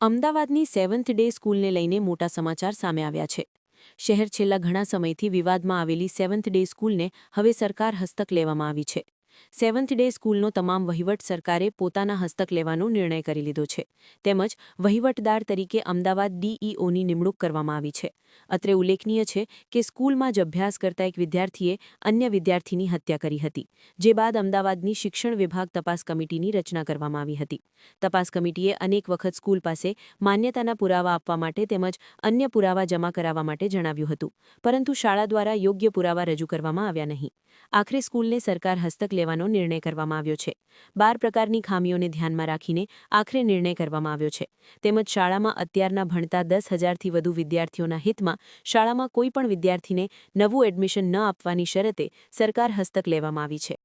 અમદાવાદની seventh day સ્કૂલને લઈને મોટા સમાચાર સામે આવ્યા છે. શહેર છેલ્લા ઘણા સમયથી વિવાદમાં આવેલી સેવન્થ ડે સ્કૂલને હવે સરકાર હસ્તક લેવામાં આવી છે. સેવન્થ ડે સ્કૂલનો તમામ વહીવટ સરકારે પોતાના હસ્તક લેવાનો નિર્ણય કરી લીધો છે. તેમજ વહીવટદાર તરીકે અમદાવાદ ડીઈઓની નિમણૂક કરવામાં આવી છે. અત્રે ઉલ્લેખનીય છે કે સ્કૂલમાં જ અભ્યાસ કરતા એક વિદ્યાર્થીએ અન્ય વિદ્યાર્થીની હત્યા કરી હતી, જે બાદ અમદાવાદની શિક્ષણ વિભાગ તપાસ કમિટીની રચના કરવામાં આવી હતી. તપાસ કમિટીએ અનેક વખત સ્કૂલ પાસે માન્યતાના પુરાવા આપવા માટે તેમજ અન્ય પુરાવા જમા કરાવવા માટે જણાવ્યું હતું, પરંતુ શાળા દ્વારા યોગ્ય પુરાવા રજૂ કરવામાં આવ્યા નહીં. આખરે સ્કૂલને સરકાર હસ્તક લેવાનો નિર્ણય કરવામાં આવ્યો છે. બાર પ્રકારની ખામીઓને ધ્યાનમાં રાખીને આખરે નિર્ણય કરવામાં આવ્યો છે. તેમજ શાળામાં અત્યારના ભણતા દસ હજારથી વધુ વિદ્યાર્થીઓના હિતમાં શાળામાં કોઈપણ વિદ્યાર્થીને નવું એડમિશન ન આપવાની શરતે સરકાર હસ્તક લેવામાં આવી છે.